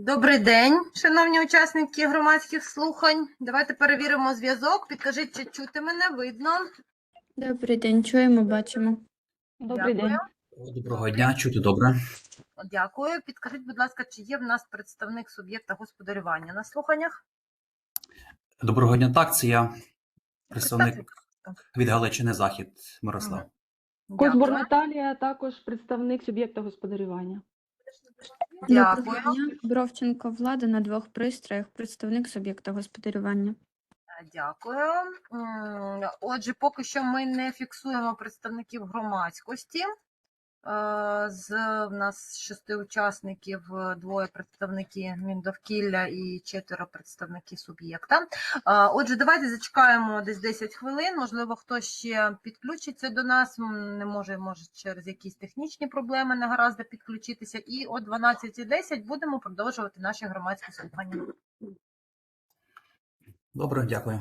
Добрий день, шановні учасники громадських слухань. Давайте перевіримо зв'язок. Підкажіть, чи чути мене, видно. Добрий день, чуємо, бачимо. Добрий Дякую. день. Доброго дня, чути добре. Дякую. Підкажіть, будь ласка, чи є в нас представник суб'єкта господарювання на слуханнях? Доброго дня, так, це я, представник від Галичини Захід Мирослав. Козбур. Наталія, також представник суб'єкта господарювання. Дякую. Бровченко Влада на двох пристроях, представник суб'єкта господарювання. Дякую. Отже, поки що ми не фіксуємо представників громадськості. З в нас шести учасників, е, двоє представники Міндовкілля і четверо представники суб'єкта. Отже, давайте зачекаємо десь 10 хвилин. Можливо, хтось ще підключиться до нас. Не може, може через якісь технічні проблеми не гаразд підключитися. І о 12.10 будемо продовжувати наші громадські слухання. Добре, дякую.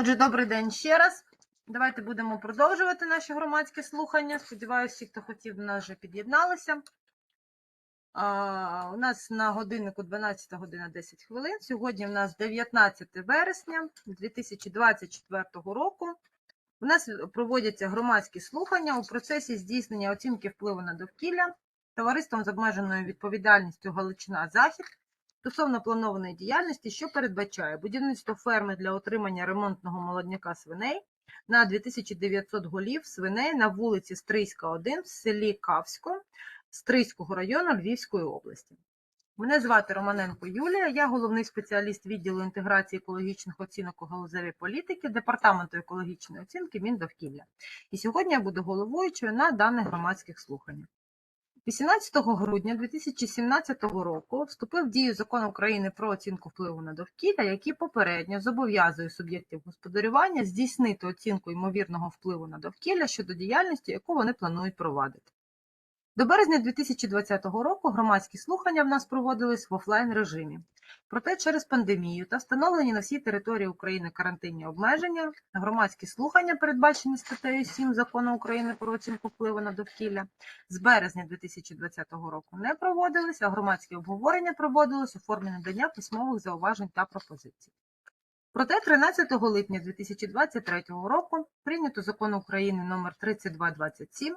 Отже, добрий день ще раз. Давайте будемо продовжувати наші громадські слухання. Сподіваюся, всі, хто хотів, до нас вже під'єдналися. У нас на годиннику 12 година 10 хвилин. Сьогодні у нас 19 вересня 2024 року. У нас проводяться громадські слухання у процесі здійснення оцінки впливу на довкілля товариством з обмеженою відповідальністю Галичина Захід стосовно планованої діяльності, що передбачає будівництво ферми для отримання ремонтного молодняка свиней на 2900 голів свиней на вулиці Стрийська, 1 в селі Кавсько Стрийського району Львівської області. Мене звати Романенко Юлія, я головний спеціаліст відділу інтеграції екологічних оцінок у галузевій політики Департаменту екологічної оцінки Міндовкілля. І сьогодні я буду головуючою на даних громадських слуханнях. 18 грудня 2017 року вступив в дію закон України про оцінку впливу на довкілля, який попередньо зобов'язує суб'єктів господарювання здійснити оцінку ймовірного впливу на довкілля щодо діяльності, яку вони планують провадити. До березня 2020 року громадські слухання в нас проводились в офлайн режимі. Проте через пандемію та встановлені на всій території України карантинні обмеження, громадські слухання, передбачені статтею 7 Закону України про оцінку впливу на довкілля, з березня 2020 року не проводились, а громадські обговорення проводились у формі надання письмових зауважень та пропозицій. Проте 13 липня 2023 року прийнято закон України номер 3227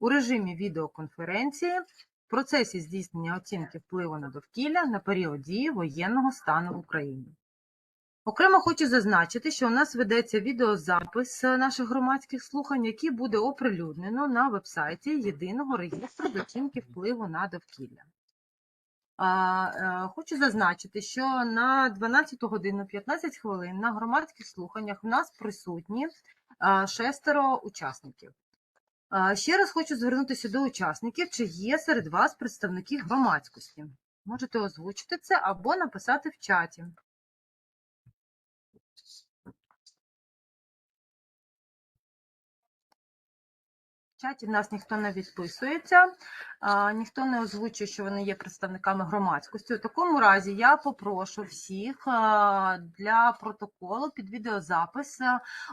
у режимі відеоконференції в процесі здійснення оцінки впливу на довкілля на період дії воєнного стану в Україні. Окремо хочу зазначити, що у нас ведеться відеозапис наших громадських слухань, який буде оприлюднено на вебсайті Єдиного реєстру оцінки впливу на довкілля. Е, Хочу зазначити, що на 12 годину 15 хвилин на громадських слуханнях у нас присутні шестеро учасників. Ще раз хочу звернутися до учасників, чи є серед вас представники громадськості. Можете озвучити це або написати в чаті. В чаті в нас ніхто не відписується, ніхто не озвучує, що вони є представниками громадськості. У такому разі я попрошу всіх для протоколу під відеозапис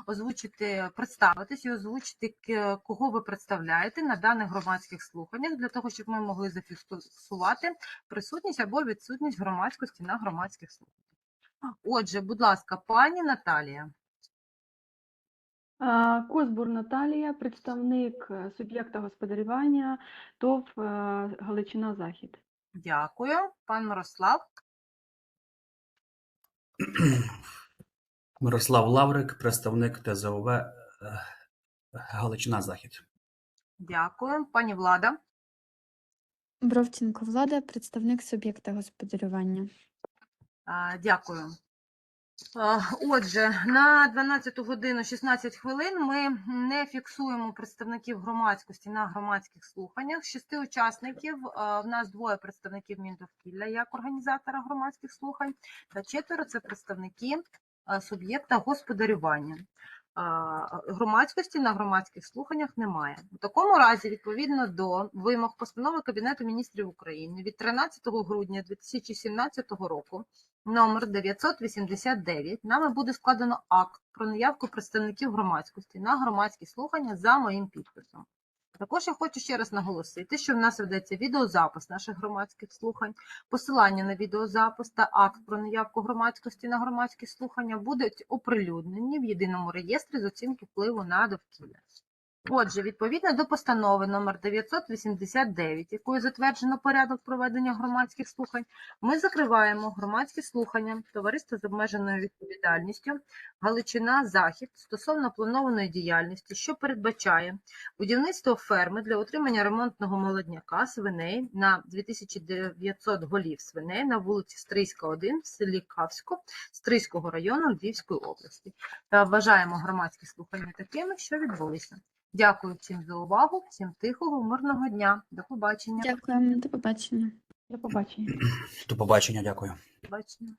озвучити, представитись і озвучити, кого ви представляєте на даних громадських слуханнях, для того, щоб ми могли зафіксувати присутність або відсутність громадськості на громадських слуханнях. Отже, будь ласка, пані Наталія. Козбур Наталія, представник е, суб'єкта господарювання ТОВ е, Галичина Захід. Дякую. Пан Мирослав. Мирослав Лаврик, представник ТЗОВ е, Галичина Захід. Дякую. Пані Влада. Бровченко Влада, представник суб'єкта господарювання. Дякую. Отже, на 12 годину 16 хвилин ми не фіксуємо представників громадськості на громадських слуханнях. Шести учасників в нас двоє представників Міндовкілля як організатора громадських слухань, та четверо це представники суб'єкта господарювання. Громадськості на громадських слуханнях немає. У такому разі, відповідно до вимог постанови Кабінету міністрів України від 13 грудня 2017 року, номер 989, нами буде складено акт про наявку представників громадськості на громадські слухання за моїм підписом. Також я хочу ще раз наголосити, що в нас ведеться відеозапис наших громадських слухань. Посилання на відеозапис та акт про наявку громадськості на громадські слухання будуть оприлюднені в єдиному реєстрі з оцінки впливу на довкілля. Отже, відповідно до постанови номер 989, якою затверджено порядок проведення громадських слухань, ми закриваємо громадські слухання товариства з обмеженою відповідальністю Галичина Захід стосовно планованої діяльності, що передбачає будівництво ферми для утримання ремонтного молодняка свиней на 2900 голів свиней на вулиці Стрийська, 1 в селі Кавсько Стрийського району Львівської області. Та вважаємо громадські слухання такими, що відбулися. Дякую всім за увагу, всім тихого, мирного дня. До побачення. Дякуємо, до побачення. До побачення. До побачення, дякую. До побачення.